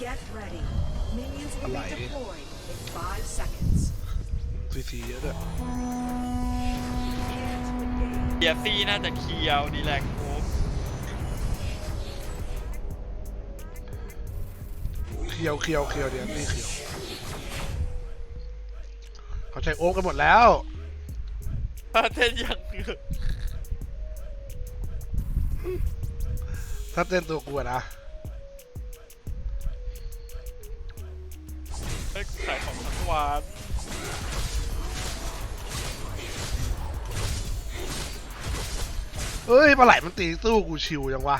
Get ready. Minions will be Alright. deployed in five seconds. ซีซีเยอะด้วย Hands to the game. เดียซี่น่าจะเคียวดีแหละโอ้เคียวเคียวเคียวเดียวนี่เคียวเขาใช้โอ๊กกันหมดแล้วถ้าเต้นยังถ้าเต้นตัวกลัวนะ ไม่ขายของทั้งวันเอ้ยปลาไหลมันตีสู้กูชิวจังวะ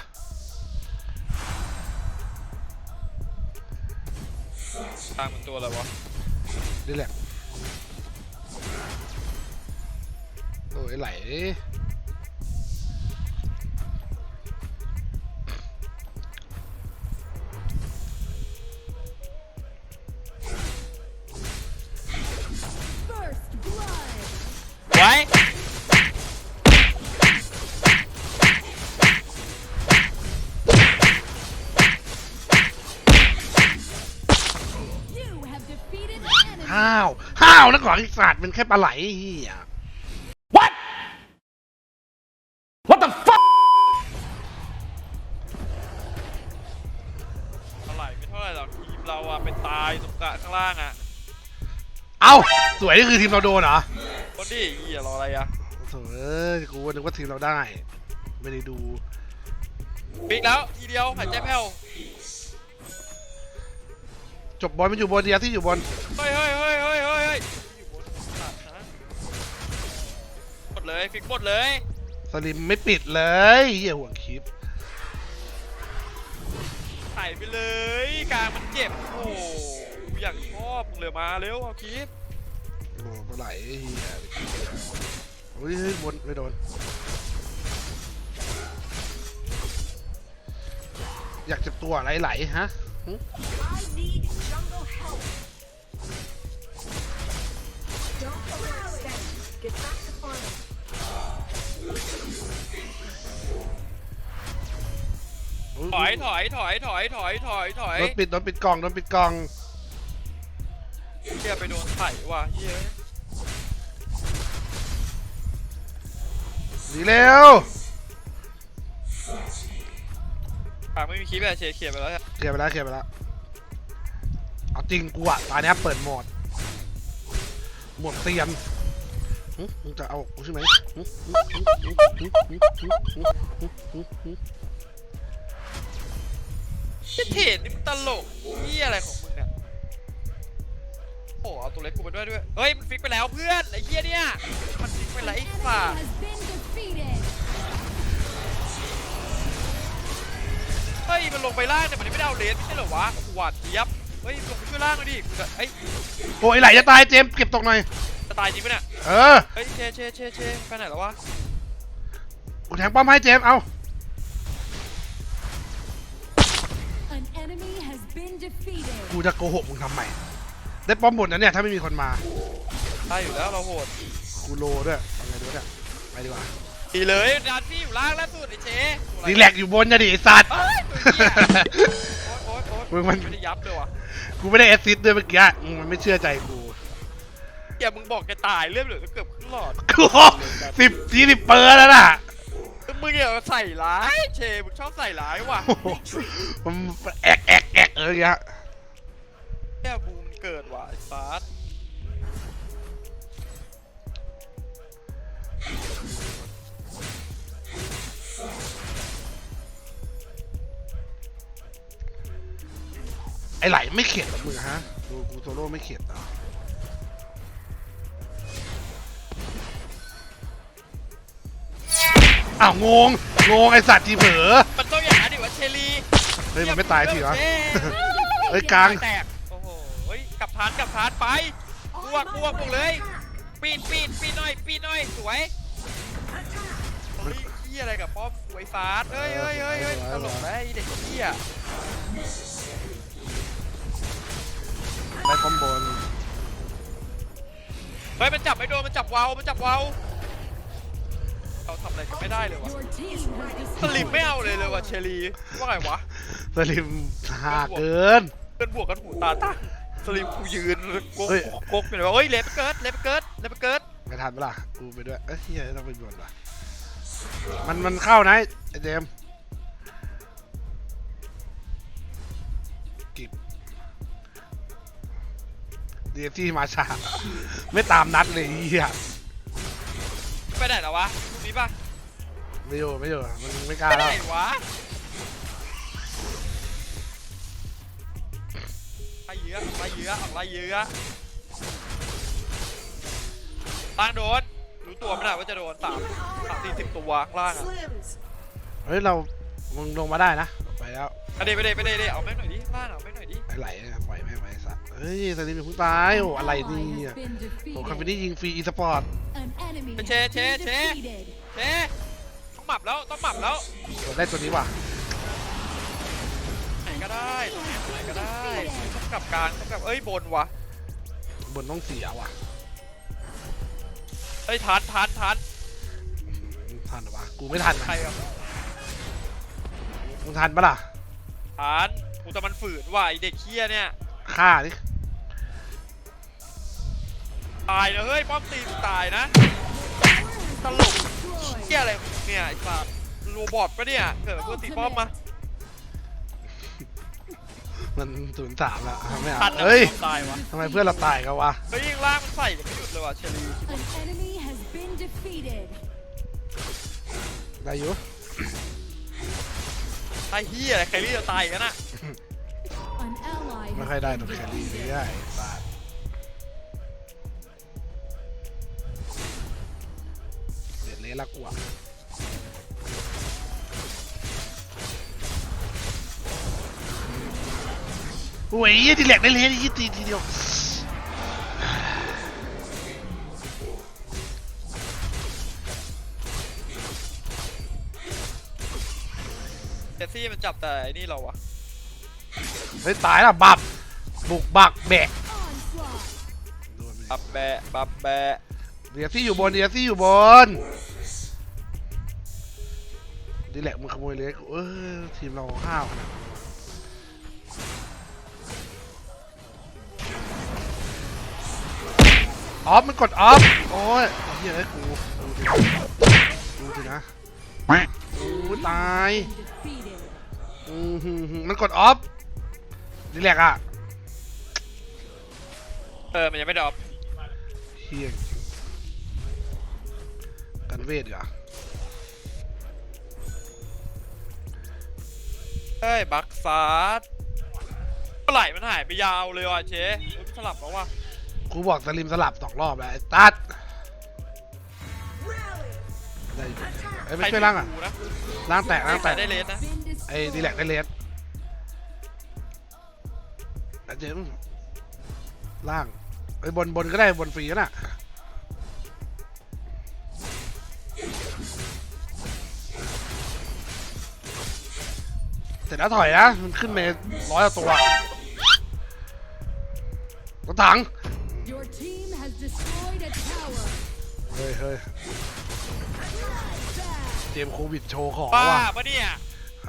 ทางมันตัวอะไรวะนี่แหละโอ้ยไหล ห้าวห้าวนะก่อนไอ้สัตว์เป็นแค่ปลาไหลเฮียเท่าไหร่ไม่เท่าไหร่หรอกทีมเราอะเป็นตายตรงกลางข้างล่างอะเอ้า สวยนี่คือทีมเราโดนเหรอคนดิเหี้ยรออะไรอะโถ่เอ้ยกูนึกว่าทีมเราได้ ไม่ได้ดู ปิกแล้วทีเดียวหายใจแผ่ว จบบอลมันอยู่บนเดียวที่อยู่บนเฮ้ยเฮ้ยเฮ้ยเฮ้ยเฮ้ยเฮ้ยอยู่บนสัตว์นะหมดเลยฟิกหมดเลยสลิมไม่ปิดเลยเฮียห่วงคลิปไถ่ายไปเลยกลางมันเจ็บโอ้โหกูอยากชอบมึงเลยมาเร็วเอาคลิปโอ้ปลาไหลเฮียโอ้ยเฮ้ยบนไม่โดนอยากเจ็บตัวไหลๆฮะ I need ถอยถอยถอยถอยถอยถอยถอยโดนปิดโดนปิดกล่องโดนปิดกล่องเฮียไปโดนไถ่ว่ะเฮียดีเร็วปากไม่มีคลิปอะเชียร์เขียนไปแล้วอะเคลียร์ไปแล้วเคลียร์ไปแล้วเอาจริงกูอะตอนนี้เปิดโหมด หบดเตียนมึงจะเอาใช่ไหมเทนนี่มตลกนี่อะไรของมึงเนี่ย โอ้เอาตัวเล็กกูไปด้วยด้วย เฮ้ย มันฟิกไปแล้วเพื่อนไอ้เหี้ยเนี่ย มันฟิกไปแล้วไอ้ฝ่าเฮ้ย มันลงไปล่างแต่มันไม่ได้เอาเลนไม่ใช่เหรอวะหวาดเจี๊ยบ เฮ้ยลงไปช่วยล่างหน่อยดิกูจะเอ้ยโอ้ยไหลจะตายเจมส์เก็บตกหน่อย จะตายจริงปะเนี่ยเออเฮ้ยเชเชเชเชไปไหนแล้ววะกูแทงป้อมให้เจมส์เอา An enemy has been defeated. กูจะโกหกมึงทำไมได้ป้อมหมดนะเนี่ยถ้าไม่มีคนมาได้อยู่แล้วเราโหดกูโลด้วยเอาไงดูเนี่ยไปดีกว่าดีเลยดานพี่อยู่ล่างแล้วสุดไอ้เชรีแลกซ์อยู่บนนะดิไอ้สัตว์ เอ้ยตัวเหี้ยโอ๊ยโอ๊ยโอ๊ยมึงมัน ไม่ได้ยับเลยวะ กูไม่ได้แอสซิสต์ด้วยเมื่อกี้มึงมันไม่เชื่อใจกูเหี้ยมึงบอกแกตายเลือดเหลือเกือบครึ่งหลอดกูสิบยี่สิบเปอร์แล้วน่ะมึงอย่าใส่ร้ายเชมึงชอบใส่ร้ายว่ะโอ้โหมันแอกแอกแอกเอออย่างเงี้ย แค่บูมเกิดว่ะไอ้ฟาส อ้ไหลไม่เข็ดเหรอมึงฮะกูกูโซโล่ไม่เข็ดเหรออ้าวงงงงไอสัตว์ทีเผลอมันต้องอย่างนั้นดิวะเชลีเฮ้ยมันไม่ตายทีเหรอเชเฮ้ยกลาง แตกโอ้โหเฮ้ยกลับฐานกลับฐานไปบวกบวกบวกเลย ปีนปีนปีนหน่อยปีนหน่อยสวยเฮ้ยเฮียอะไรกับป้อมไวฟาสเฮ้ยเฮ้ยเฮ้ยเฮ้ยตลกนะไอ้เด็กเฮีย ได้ป้อมบนเฮ้ยมันจับไม่โดนมันจับวาวมันจับวาวเราทำอะไรกันไม่ได้เลยวะ Your team has สลิมไม่เอาเลยเลยว่ะเชลีว่าไงวะสลิมหาเกิน เกินบวกกันหูตาตั้งสลิมกูยืนกกกกอยู่เลยว่าเฮ้ยเลฟไปเกิดเลฟไปเกิดเลฟไปเกิดไม่ทันเปะล่ากูไปด้วย เอ้ยเฮียต้องไปบนว่ะมันมันเข้านะไอเจมส์กิบ เดียที่มาช้าไม่ตามนัดเลยเฮียไปไหนแล้ววะตรงนี้ป่ะไม่อยู่ไม่อยู่มันไม่กล้าไปไหนแล้ววะไล่เยอะไล่เยอะไล่เยอะล่างโดนรู้ตัวไหมน่ะว่าจะโดนสามสามสี่สิบตัวข้างล่างอะ Slims. เฮ้ยเรามึงลงมาได้นะไป แล้วไปเดไปเดไปเดไปเอาแม่งหน่อยดิล่างเอาแม่งหน่อยดิไหลไหลปล่อยแม่งไปสัตว์เฮ้ยสลิมอย่าเพิ่งตายโอ้อะไร Ally เนี่ has ย been โอ้คาเฟ defeated. นี่ยิงฟรีอีสปอร์ต An enemy has Che, been che, che. defeated. เจ๊ต้องหมับแล้วต้องหมับแล้วกดได้ตัวนี้ว่ะไหนก็ได้ไหนก็ได้ต้องกลับกลางต้องกลับเอ้ยบนวะบนต้องเสียว่ะเอ้ยทันทันทันทันเหรอวะกูไม่ทันใครนะอะ มึงทันปะล่ะทันกูแต่มันฝืนว่ะไอเด็กเคี้ยเนี่ย ฆ่าดิตายนะเฮ้ยป้อมตีนตายนะ ตลก Destroyed. เคี้ยอะไรของมึงเนี่ยไอ้สัตว์โรบอทปะเนี่ยเกิดเพื่อตีป้อมมามันศูนย์สามแล้วทำไม่เอาทันนะเฮ้ยป้อมตายวะทำไมเพื่อนเราตายกันวะเฮ้ยยิงล่างมันใส่ยังไม่หยุดเลยว่ะเชลี An enemy has been defeated. ได้อยู่ ไอ้เฮียอะไรใครรีจะตายกันน่ะ An ally ไม่ has ค่อยได้ been ตัวแครี่ defeated. ได้บาทเด็ดเละละกว่าโอ้ยยี่ดีแหลกได้เลยยี่ตีทีเดียว จสซี่มันจับแต่ไอ้นี่เราวะเฮ้ยตายละบับบุกบักแบก Onslaught. โดนไปดิปับแบะปับแบะเดียซี่อยู่บนเดียซี่อยู่บนดีแหละมึงขโมยเลยเออทีมเราห้าวขนาดนั้นวะออฟมันกดออฟโอ้ยเฮ้ยเอ้ยกูดูดิดูดินะกูตาย Defeated. อือหือหือมันกดออฟดีแหลกอะเออ มันยังไม่ดรอปเฮียกันเวทเหรอเฮ้ย บักซาร์ดเมื่อไหร่มันหายไปยาวเลยว่ะเชอุ๊ยสลับแล้วว่ะกูบอกสลิมสลับสองรอบแล้วไอ้ตัด Rally. ได้อยู่เอ้ยไม่ช่วยล่างอะดูนะล่างแตกล่างแตใส่กได้เลสนะ Been ไอ้ดี destroyed. แลกได้เลสไอ้เจมส์ล่างไอ้ยบนบนก็ได้บนฟรีก็น่ะเสร็จแล้วถอยนะ มันขึ้นเมร้อยกว่าตัวรถถัง Your team has destroyed a tower. เฮ้ยเฮ้ย Back. เจมส์โควิดโชว์ของบ้าว่ะ ปะเนี่ย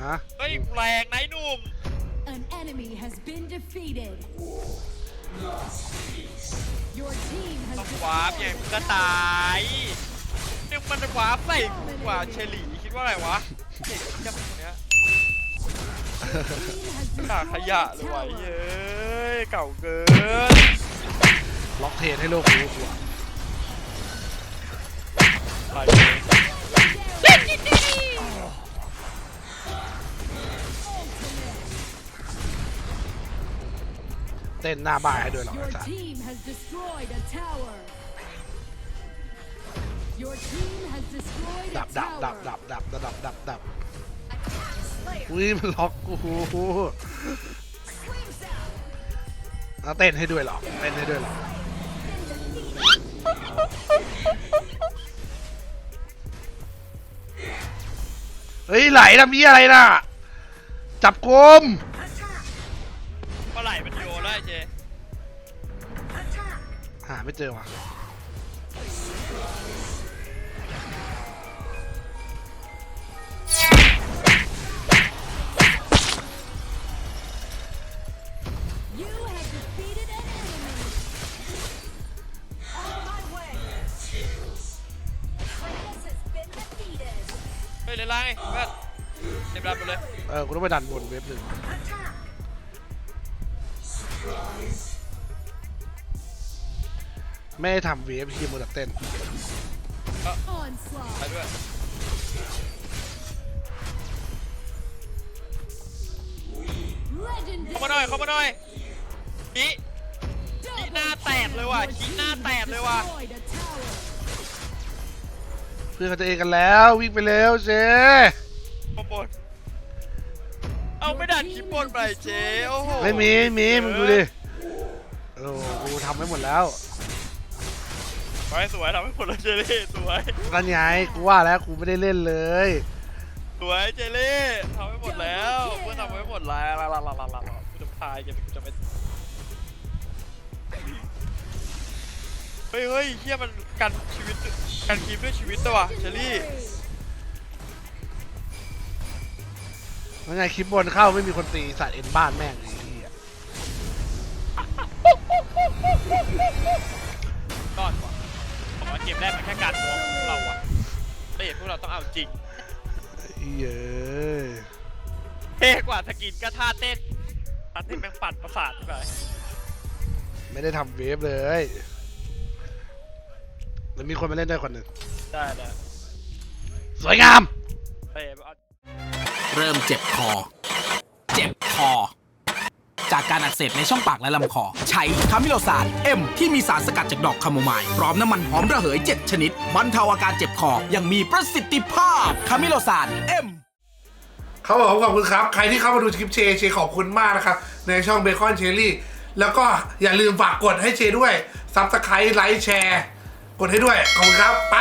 ฮะเฮ้ยแรงนะไอ้หนุ่ม An enemy has been defeated. Your team ต้อง has วาร์ปไง destroyed มึง a ก็ tower. ตายนึงมันวาร์ปใส่กูกว่าเชลีคิดว่าอะไรวะเด็กจับคนเนี้ย Team has ขยะ destroyed ขยะ a เลยว่ะ tower. เย้ยเก่าเกินล็อกเทนให้โลกรู้กว่าไปเลย เต้นหน้าบ้านให้ด้วยเหรอ Your ไอ้สัส team has destroyed a tower. Your team has destroyed ดั a บดับดับ tower. ดับดับดับดับดับดับ Slayer. อุ้ยมันล็อกกู Screams out. แล้วเต้นให้ด้วยเหรอเต้นให้ด้วยเหรอเฮ้ยไหลทำยี่อะไรน่ะ จับกุม ไม่เจอว่ะเฮ้ยเลยไลน์เพื่อนเต็มรับไปเลย เออกูต้องไปดันบนเว็บหนึ่ง ไม่ได้ทำเวฟทีมมือดักเต้น Onslaught. ไปด้วย Legendary. เข้ามาหน่อยเข้ามาหน่อยขี้ขี้หน้าแตกเลยว่ะขี้หน้าแตกเลยว่ะ Destroyed a tower. เพื่อนเขาจะเองกันแล้ววิ่งไปเร็วเจข้างบนเอาไม่ดันคลิปบนไปเจ๊โอ้โหไม่มีไม่มีมึงดูดิโอ้กูทำไว้หมดแล้ว สวยสวยทำให้หมดเลยเจเล่สวยนั่นไงกูว่าแล้วกูไม่ได้เล่นเลย สวยเจเล่ทำให้หมดแล้วเพื่อนทำไว้หมดแล้วลาลาลาลาลากูจะพายจะกูจะไปเฮ้ยเฮ้ยเฮียมันกันชีวิตกันคลิปด้วยชีวิตตัวะเชอรี่นั่นไงคลิปบนเข้าไม่มีคนตีสัตว์เอ็นบ้านแม่งไอ้เหี้ย เกมแรกมันแค่การมองของเราอะเล่พวกเราต้องเอาจริงไอ้เหี้ยเอ้ยเท่กว่าสกินก็ท่าเต้นท่าเต้นแม่งปั่นประสาทไปไม่ได้ทำเวฟเลยแล้วมีคนมาเล่นด้วยคนหนึ่งได้ได้สวยงาม เต้เอา เริ่มเจ็บคอ เจ็บคอ จากการอักเสบในช่องปากและลำคอ ใช้คามิโลซานเอ็มที่มีสารสกัดจากดอกคาโมไมล์พร้อมน้ำมันหอมระเหย 7 ชนิดบรรเทาอาการเจ็บคออยังมีประสิทธิภาพคามิโลซานเอ็มเขาบอกขอบคุณครับ ใครที่เข้ามาดูคลิปเชเชขอบคุณมากนะครับ ในช่องเบคอนเชอรี่แล้วก็อย่าลืมฝากกดให้เชด้วยซับสไครต์ไลค์แชร์กดให้ด้วยขอบคุณครับไป